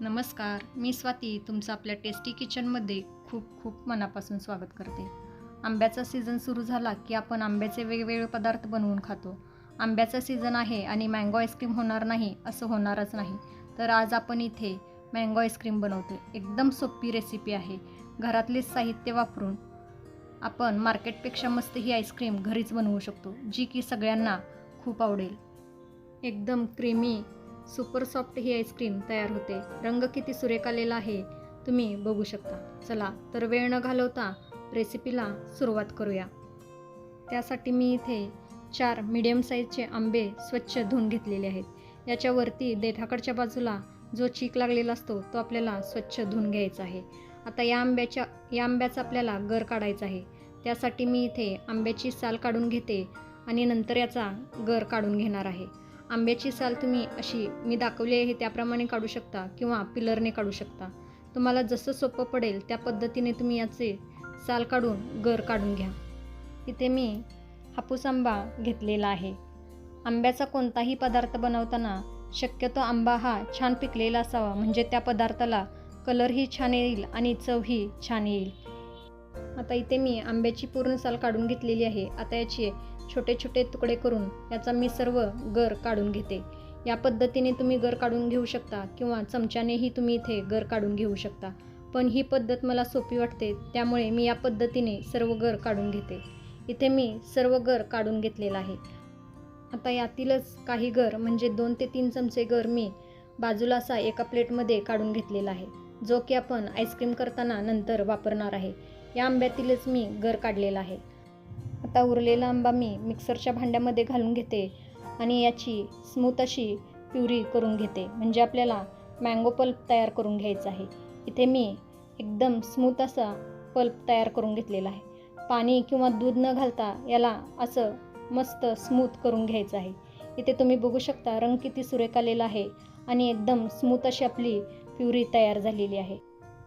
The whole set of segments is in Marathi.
नमस्कार मी स्वाती तुमचं आपल्या टेस्टी किचनमध्ये खूप खूप मनापासून स्वागत करते. आंब्याचा सीझन सुरू झाला की आपण आंब्याचे वेगवेगळे पदार्थ बनवून खातो. आंब्याचा सीझन आहे आणि मँगो आईस्क्रीम होणार नाही असं होणारच नाही. तर आज आपण इथे मँगो आईस्क्रीम बनवतो एकदम सोपी रेसिपी आहे. घरातलेच साहित्य वापरून आपण मार्केटपेक्षा मस्त ही आईस्क्रीम घरीच बनवू शकतो जी की सगळ्यांना खूप आवडेल. एकदम क्रीमी सुपर सॉफ्ट ही आईस्क्रीम तयार होते. रंग किती सुरेख आलेला आहे तुम्ही बघू शकता. चला तर वेळ न घालवता रेसिपीला सुरुवात करूया. त्यासाठी मी इथे चार मीडियम साईजचे आंबे स्वच्छ धुवून घेतलेले आहेत. याच्यावरती देठाकडच्या बाजूला जो चीक लागलेला असतो तो आपल्याला स्वच्छ धुवून घ्यायचा आहे. आता या आंब्याच्या या आंब्याचा आपल्याला गर काढायचा आहे. त्यासाठी मी इथे आंब्याची साल काढून घेते आणि नंतर याचा गर काढून घेणार आहे. आंब्याची साल तुम्ही अशी मी दाखवली आहे त्याप्रमाणे काढू शकता किंवा पिलरने काढू शकता. तुम्हाला जसं सोपं पडेल त्या पद्धतीने तुम्ही याचे साल काढून गर काढून घ्या. इथे मी हापूस आंबा घेतलेला आहे. आंब्याचा कोणताही पदार्थ बनवताना शक्यतो आंबा हा छान पिकलेला असावा म्हणजे त्या पदार्थाला कलरही छान येईल आणि चवही छान येईल. आता इथे मी आंब्याची पूर्ण साल काढून घेतलेली आहे. आता याची छोटे छोटे तुकडे करून याचा मी सर्व गर काढून घेते. या पद्धतीने तुम्ही गर काढून घेऊ शकता किंवा चमच्यानेही तुम्ही इथे गर काढून घेऊ शकता. पण ही पद्धत मला सोपी वाटते त्यामुळे मी या पद्धतीने सर्व गर काढून घेते. इथे मी सर्व गर काढून घेतलेला आहे. आता यातीलच काही गर म्हणजे दोन ते तीन चमचे गर मी बाजूला असा एका प्लेटमध्ये काढून घेतलेला आहे जो की आपण आईस्क्रीम करताना नंतर वापरणार आहे. या आंब्यातीलच मी गर काढलेला आहे. आता उरलेला आंबा मी मिक्सरच्या भांड्यामध्ये घालून घेते आणि याची स्मूथ अशी प्युरी करून घेते. म्हणजे आपल्याला मँगो पल्प तयार करून घ्यायचा आहे. इथे मी एकदम स्मूथ असा पल्प तयार करून घेतलेला आहे. पाणी किंवा दूध न घालता याला असं मस्त स्मूथ करून घ्यायचं आहे. इथे तुम्ही बघू शकता रंग किती सुरेख आलेला आहे आणि एकदम स्मूथ अशी आपली प्युरी तयार झालेली आहे.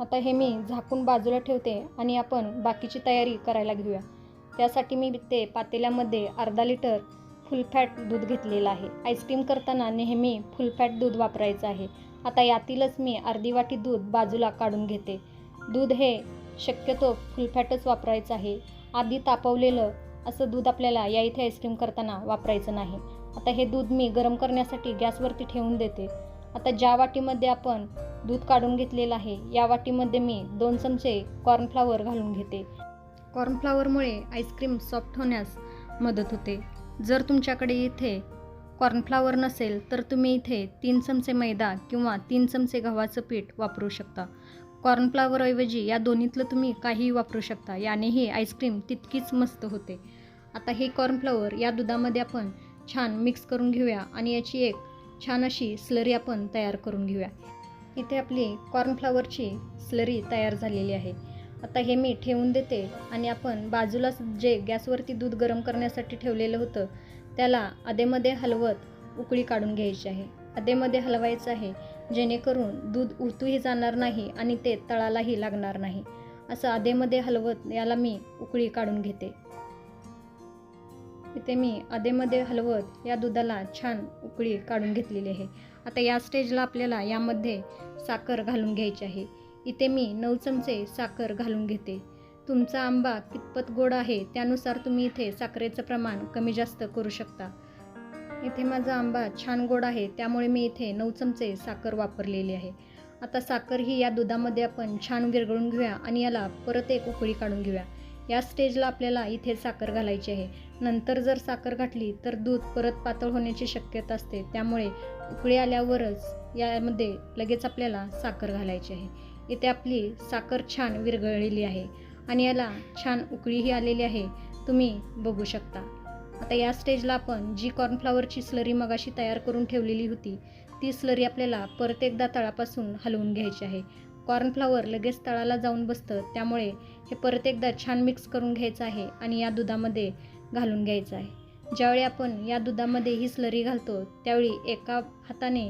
आता हे मी झाकून बाजूला ठेवते आणि आपण बाकीची तयारी करायला घेऊया. त्यासाठी मी ते पातेल्यामध्ये अर्धा लिटर फुल फॅट दूध घेतलेलं आहे. आईस्क्रीम करताना नेहमी फुल फॅट दूध वापरायचं आहे. आता यातीलच मी अर्धी वाटी दूध बाजूला काढून घेते. दूध हे शक्यतो फुल फॅटच वापरायचं आहे. आधी तापवलेलं असं दूध आपल्याला या इथे आईस्क्रीम करताना वापरायचं नाही. आता हे दूध मी गरम करण्यासाठी गॅसवरती ठेवून देते. आता ज्या वाटीमध्ये आपण दूध काढून घेतलेलं आहे या वाटीमध्ये मी दोन चमचे कॉर्नफ्लावर घालून घेते. कॉर्नफ्लावरमुळे आईस्क्रीम सॉफ्ट होण्यास मदत होते. जर तुमच्याकडे इथे कॉर्नफ्लावर नसेल तर तुम्ही इथे तीन चमचे मैदा किंवा तीन चमचे गव्हाचं पीठ वापरू शकता. कॉर्नफ्लावरऐवजी या दोन्हीतलं तुम्ही काहीही वापरू शकता. यानेही आईस्क्रीम तितकीच मस्त होते. आता हे कॉर्नफ्लावर या दुधामध्ये आपण छान मिक्स करून घेऊया आणि याची एक छान अशी स्लरी आपण तयार करून घेऊया. इथे आपली कॉर्नफ्लावरची स्लरी तयार झालेली आहे. आता हे मी ठेवून देते आणि आपण बाजूलाच जे गॅसवरती दूध गरम करण्यासाठी ठेवलेलं होतं त्याला अधेमध्ये हलवत उकळी काढून घ्यायची आहे. अधेमध्ये हलवायचं आहे जेणेकरून दूध उतूही जाणार नाही आणि ते तळालाही लागणार नाही. असं अधेमध्ये हलवत याला मी उकळी काढून घेते. इथे मी अधेमध्ये हलवत या दुधाला छान उकळी काढून घेतलेली आहे. आता या स्टेजला आपल्याला यामध्ये साखर घालून घ्यायची आहे. इथे मी नऊ चमचे साखर घालून घेते. तुमचा आंबा कितपत गोड आहे त्यानुसार तुम्ही इथे साखरेचं प्रमाण कमी जास्त करू शकता. इथे माझा आंबा छान गोड आहे त्यामुळे मी इथे नऊ चमचे साखर वापरलेली आहे. आता साखर ही या दुधामध्ये आपण छान विरघळून घेऊया आणि याला परत एक उकळी काढून घेऊया. या स्टेजला आपल्याला इथे साखर घालायची आहे. नंतर जर साखर घातली तर दूध परत पातळ होण्याची शक्यता असते त्यामुळे उकळी आल्यावरच यामध्ये लगेच आपल्याला साखर घालायची आहे. इथे आपली साखर छान विरघळलेली आहे आणि याला छान उकळीही आलेली आहे. तुम्ही बघू शकता. आता या स्टेजला आपण जी कॉर्नफ्लावरची स्लरी मगाशी तयार करून ठेवलेली होती ती स्लरी आपल्याला परत एकदा तळापासून हलवून घ्यायची आहे. कॉर्नफ्लावर लगेच तळाला जाऊन बसतं त्यामुळे हे परत एकदा छान मिक्स करून घ्यायचं आहे आणि या दुधामध्ये घालून घ्यायचं आहे. ज्यावेळी आपण या दुधामध्ये ही स्लरी घालतो त्यावेळी एका हाताने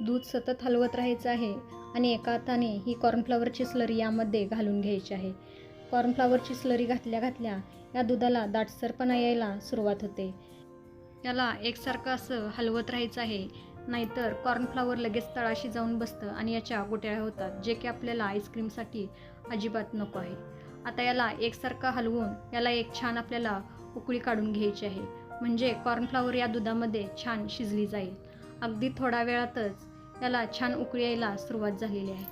दूध सतत हलवत राहायचं आहे आणि एका हाताने ही कॉर्नफ्लावरची स्लरी यामध्ये घालून घ्यायची आहे. कॉर्नफ्लावरची स्लरी घातल्या घातल्या या दुधाला दाटसरपणा यायला सुरुवात होते. याला एकसारखं असं हलवत राहायचं आहे. नाहीतर कॉर्नफ्लावर लगेच तळाशी जाऊन बसतं आणि याच्या गोट्याळ्या होतात जे की आपल्याला आईस्क्रीमसाठी अजिबात नको आहे. आता याला एकसारखं हलवून याला एक छान आपल्याला उकळी काढून घ्यायची आहे. म्हणजे कॉर्नफ्लावर या दुधामध्ये छान शिजली जाईल. अगदी थोड्या वेळातच याला छान उकळी यायला सुरुवात झालेली आहे.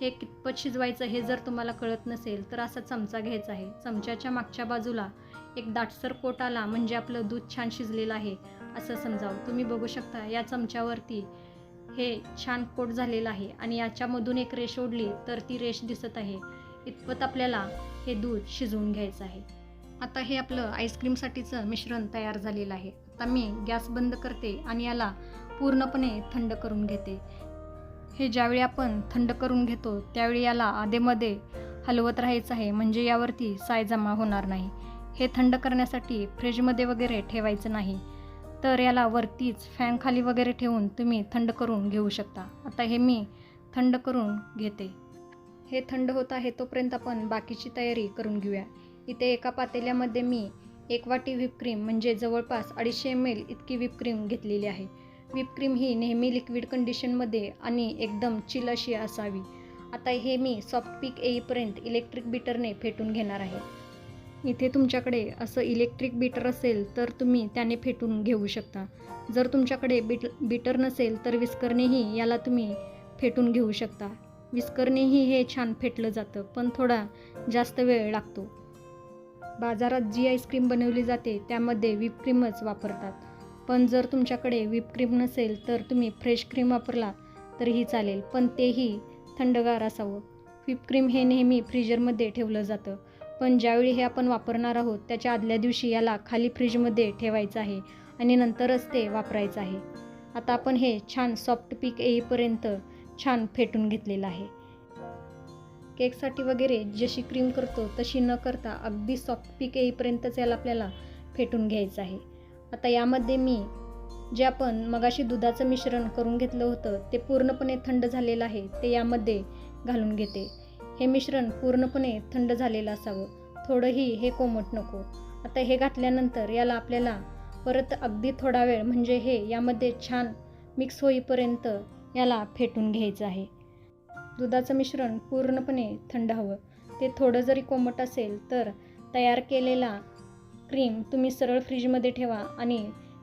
हे कितपत शिजवायचं हे जर तुम्हाला कळत नसेल तर असा चमचा घ्यायचा आहे. चमच्याच्या मागच्या बाजूला एक दाटसर कोट आला म्हणजे आपलं दूध छान शिजलेलं आहे असं समजावं. तुम्ही बघू शकता या चमच्यावरती हे छान कोट झालेलं आहे आणि याच्यामधून एक रेष ओढली तर ती रेष दिसत आहे. इतपत आपल्याला हे दूध शिजवून घ्यायचं आहे. आता हे आपलं आईस्क्रीमसाठीचं मिश्रण तयार झालेलं आहे. आता मी गॅस बंद करते आणि याला पूर्णपणे थंड करून घेते. हे ज्यावेळी आपण थंड करून घेतो त्यावेळी याला आधेमध्ये हलवत राहायचं आहे म्हणजे यावरती साय जमा होणार नाही. हे थंड करण्यासाठी फ्रीजमध्ये वगैरे ठेवायचं नाही. तर याला वरतीच फॅनखाली वगैरे ठेवून तुम्ही थंड करून घेऊ शकता. आता हे मी थंड करून घेते. हे थंड होत आहे तोपर्यंत आपण बाकीची तयारी करून घेऊया. इथे एका पातेल्यामध्ये मी एक वाटी व्हिपक्रीम म्हणजे जवळपास अडीचशे एम एल इतकी व्हिपक्रीम घेतलेली आहे. क्रीम ही नेहमी लिक्विड कंडिशनमध्ये आणि एकदम चिल अशी असावी. आता हे मी सॉफ्ट पीक येईपर्यंत इलेक्ट्रिक बीटरने फेटून घेणार आहे. इथे तुमच्याकडे असं इलेक्ट्रिक बीटर असेल तर तुम्ही त्याने फेटून घेऊ शकता. जर तुमच्याकडे बीट बीटर नसेल तर विस्करनेही याला तुम्ही फेटून घेऊ शकता. विस्करनेही हे छान फेटलं जातं पण थोडा जास्त वेळ लागतो. बाजारात जी आईस्क्रीम बनवली जाते त्यामध्ये व्हिपक्रीमच वापरतात. पण जर तुमच्याकडे व्हिपक्रीम नसेल तर तुम्ही फ्रेश क्रीम वापरला तरीही चालेल पण तेही थंडगार असावं. व्हिपक्रीम हे नेहमी फ्रीजरमध्ये ठेवलं जातं पण ज्यावेळी हे आपण वापरणार आहोत त्याच्या आदल्या दिवशी याला खाली फ्रीजमध्ये ठेवायचं आहे आणि नंतरच ते वापरायचं आहे. आता आपण हे छान सॉफ्ट पीक येईपर्यंत छान फेटून घेतलेलं आहे. केकसाठी वगैरे जशी क्रीम करतो तशी न करता अगदी सॉफ्ट पीक येईपर्यंतच याला आपल्याला फेटून घ्यायचं आहे. आता यामध्ये मी जे आपण मगाशी दुधाचं मिश्रण करून घेतलं होतं ते पूर्णपणे थंड झालेलं आहे ते यामध्ये घालून घेते. हे मिश्रण पूर्णपणे थंड झालेलं असावं. थोडंही हे कोमट नको. आता हे घातल्यानंतर याला आपल्याला परत अगदी थोडा वेळ म्हणजे हे यामध्ये छान मिक्स होईपर्यंत याला फेटून घ्यायचं आहे. दुधाचं मिश्रण पूर्णपणे थंड हवं. ते थोडं जरी कोमट असेल तर तयार केलेला क्रीम तुम्ही सरळ फ्रीजमध्ये ठेवा आणि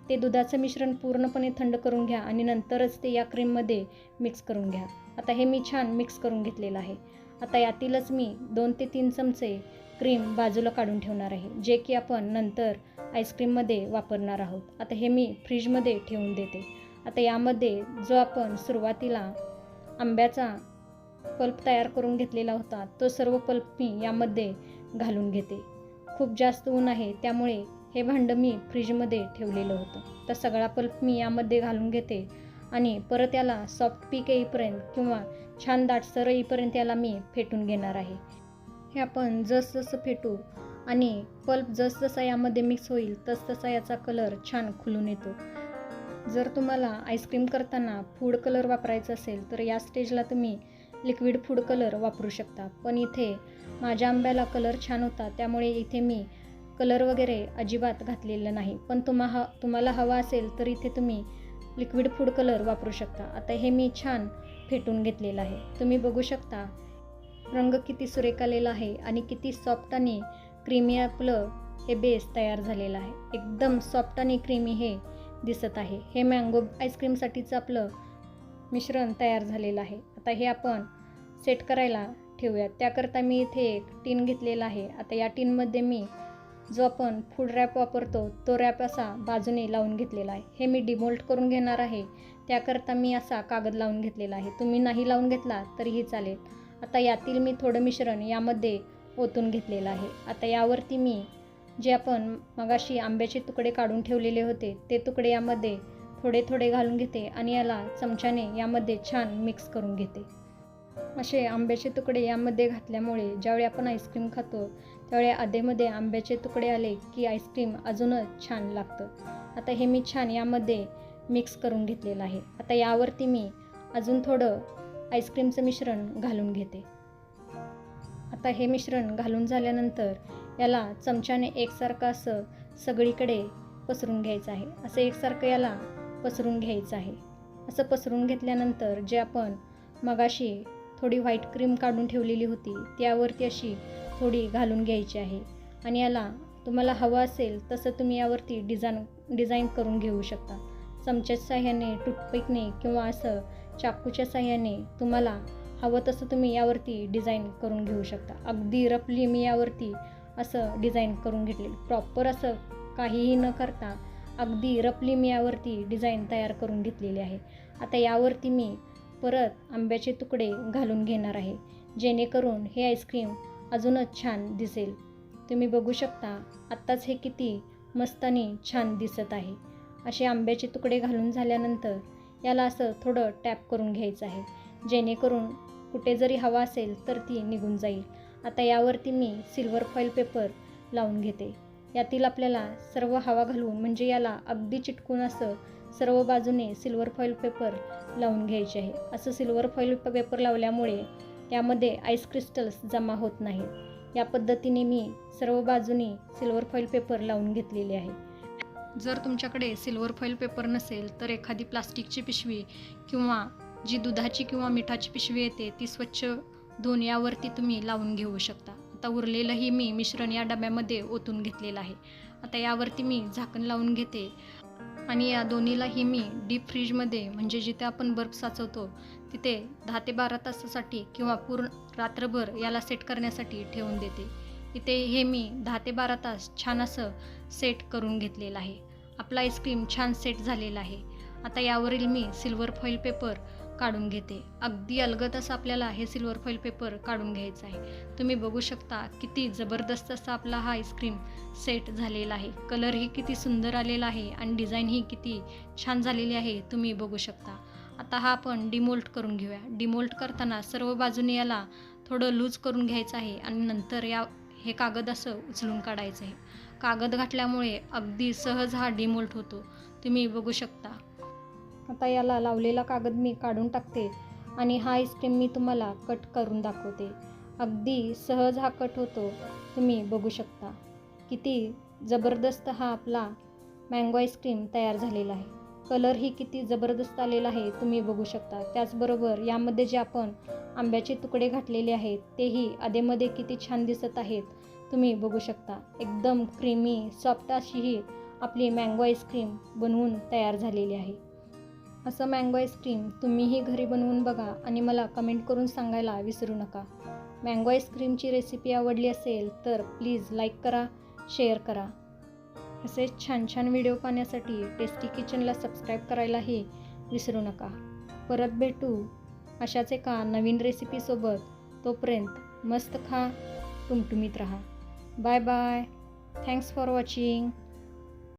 ते दुधाचं मिश्रण पूर्णपणे थंड करून घ्या आणि नंतरच ते या क्रीममध्ये मिक्स करून घ्या. आता हे मी छान मिक्स करून घेतलेलं आहे. आता यातीलच मी दोन ते तीन चमचे क्रीम बाजूला काढून ठेवणार आहे जे की आपण नंतर आईस्क्रीममध्ये वापरणार आहोत. आता हे मी फ्रीजमध्ये ठेवून देते. आता यामध्ये जो आपण सुरुवातीला आंब्याचा पल्प तयार करून घेतलेला होता तो सर्व पल्प मी यामध्ये घालून घेते. खूप जास्त ऊन आहे त्यामुळे हे भांडं मी फ्रीजमध्ये ठेवलेलं होतं. तर सगळा पल्प मी यामध्ये घालून घेते आणि परत याला सॉफ्ट पीक येईपर्यंत किंवा छान दाटसर येईपर्यंत याला मी फेटून घेणार आहे. हे आपण जसजसं फेटू आणि पल्प जसजसा यामध्ये मिक्स होईल तसतसा याचा कलर छान खुलून येतो. जर तुम्हाला आईस्क्रीम करताना फूड कलर वापरायचा असेल तर या स्टेजला तुम्ही लिक्विड फूड कलर वापरू शकता. पण इथे माझ्या आंब्याला कलर छान होता त्यामुळे इथे मी कलर वगैरे अजिबात घातलेलं नाही. पण तुम्हा हा तुम्हाला हवा असेल तर इथे तुम्ही लिक्विड फूड कलर वापरू शकता. आता हे मी छान फेटून घेतलेलं आहे. तुम्ही बघू शकता रंग किती सुरेख आलेला आहे आणि किती सॉफ्ट आणि क्रीमी आपलं हे बेस तयार झालेलं आहे. एकदम सॉफ्ट आणि क्रीमी हे दिसत आहे. हे मँगो आईस्क्रीमसाठीचं आपलं मिश्रण तयार झालेलं आहे. आता हे आपण सेट करायला ठेवूयात. त्याकरता मी इथे एक टीन घेतलेला आहे. आता या टीनमध्ये मी जो आपण फूड रॅप वापरतो तो रॅप असा बाजूने लावून घेतलेला आहे. हे मी डिमोल्ट करून घेणार आहे. त्याकरता मी असा कागद लावून घेतलेला आहे. तुम्ही नाही लावून घेतला तरीही चालेल. आता यातील मी थोडं मिश्रण यामध्ये ओतून घेतलेलं आहे. आता यावरती मी जे आपण मगाशी आंब्याचे तुकडे काढून ठेवलेले होते ते तुकडे यामध्ये थोडे थोडे घालून घेते आणि याला चमच्याने यामध्ये छान मिक्स करून घेते. असे आंब्याचे तुकडे यामध्ये घातल्यामुळे ज्यावेळी आपण आईस्क्रीम खातो त्यावेळी आधेमध्ये आंब्याचे तुकडे आले की आईस्क्रीम अजूनच छान लागतं. आता हे मी छान यामध्ये मिक्स करून घेतलेलं आहे. आता यावरती मी अजून थोडं आईस्क्रीमचं मिश्रण घालून घेते. आता हे मिश्रण घालून झाल्यानंतर याला चमच्याने एकसारखं असं सगळीकडे पसरून घ्यायचं आहे. असं एकसारखं याला पसरून घ्यायचं आहे. असं पसरून घेतल्यानंतर जे आपण मगाशी थोडी व्हाईट क्रीम काढून ठेवलेली होती. त्यावरती अशी थोडी घालून घ्यायची आहे. आणि याला तुम्हाला हवं असेल तसं तुम्ही यावरती डिझाईन डिझाईन करून घेऊ शकता. चमच्याच्या साह्याने टूथपिकने किंवा असं चाकूच्या साह्याने तुम्हाला हवं तसं तुम्ही यावरती डिझाईन करून घेऊ शकता. अगदी रफली मी यावरती असं डिझाईन करून घेतले प्रॉपर असं काहीही न करता अगदी रफली मी यावरती डिझाईन तयार करून घेतलेली आहे. आता यावरती मी परत आंब्याचे तुकडे घालून घेणार आहे. जेणेकरून हे आईस्क्रीम अजूनच छान दिसेल. तुम्ही बघू शकता आत्ताच हे किती मस्त आणि छान दिसत आहे. असे आंब्याचे तुकडे घालून झाल्यानंतर याला असं थोडं टॅप करून घ्यायचं आहे. जेणेकरून कुठे जरी हवा असेल तर ती निघून जाईल. आता यावरती मी सिल्वर फॉईल पेपर लावून घेते. यातील आपल्याला सर्व हवा घालून म्हणजे याला अगदी चिटकून असं सर्व बाजूने सिल्वर फॉईल पेपर लावून घ्यायचे आहे. असं सिल्वर फॉईल पेपर लावल्यामुळे त्यामध्ये आईस क्रिस्टल्स जमा होत नाहीत या पद्धतीने मी सर्व बाजूने सिल्वर फॉईल पेपर लावून घेतलेले आहे. जर तुमच्याकडे सिल्वर फॉईल पेपर नसेल तर एखादी प्लास्टिकची पिशवी किंवा जी दुधाची किंवा मिठाची पिशवी येते ती स्वच्छ धुवून यावरती तुम्ही लावून घेऊ शकता. आता उरलेलंही मी मिश्रण या डब्यामध्ये ओतून घेतलेलं आहे. आता यावरती मी झाकण लावून घेते. आणि या दोन्हीलाही मी डीप फ्रीजमध्ये म्हणजे जिथे आपण बर्फ साचवतो तिथे दहा ते बारा तासासाठी किंवा पूर्ण रात्रभर याला सेट करण्यासाठी ठेवून देते. इथे हे मी दहा ते बारा तास छान असं सेट करून घेतलेलं आहे. आपला आईस्क्रीम छान सेट झालेला आहे. आता यावरील मी सिल्वर फॉईल पेपर काढून घेते. अगदी अलगद असं आपल्याला हे सिल्वर फॉईल पेपर काढून घ्यायचं आहे. तुम्ही बघू शकता किती जबरदस्त असा आपला हा आईस्क्रीम सेट झालेला आहे. कलरही किती सुंदर आलेला आहे आणि डिझाईनही किती छान झालेली आहे तुम्ही बघू शकता. आता हा आपण डिमोल्ट करून घेऊया. डिमोल्ट करताना सर्व बाजूने याला थोडं लूज करून घ्यायचं आहे आणि नंतर या हे कागद असं उचलून काढायचं आहे. कागद घातल्यामुळे अगदी सहज हा डिमोल्ट होतो. तुम्ही बघू शकता. आता याला लावलेला कागद मी काढून टाकते आणि हा आईस्क्रीम मी तुम्हाला कट करून दाखवते. अगदी सहज हा कट होतो. तुम्ही बघू शकता. किती जबरदस्त हा आपला मँगो आईस्क्रीम तयार झालेला आहे. कलरही किती जबरदस्त आलेला आहे तुम्ही बघू शकता. त्याचबरोबर यामध्ये जे आपण आंब्याचे तुकडे घातलेले आहेत तेही अधेमध्ये किती छान दिसत आहेत तुम्ही बघू शकता. एकदम क्रीमी सॉफ्ट अशी ही आपली मँगो आईस्क्रीम बनवून तयार झालेली आहे. असं मँगो आईस्क्रीम तुम्हीही घरी बनवून बघा आणि मला कमेंट करून सांगायला विसरू नका. मँगो आईस्क्रीमची रेसिपी आवडली असेल तर प्लीज लाईक करा शेअर करा. असेच छान छान व्हिडिओ पाहण्यासाठी टेस्टी किचनला सबस्क्राईब करायलाही विसरू नका. परत भेटू अशाच एका नवीन रेसिपीसोबत तोपर्यंत मस्त खा टुमटुमीत राहा. Bye bye thanks for watching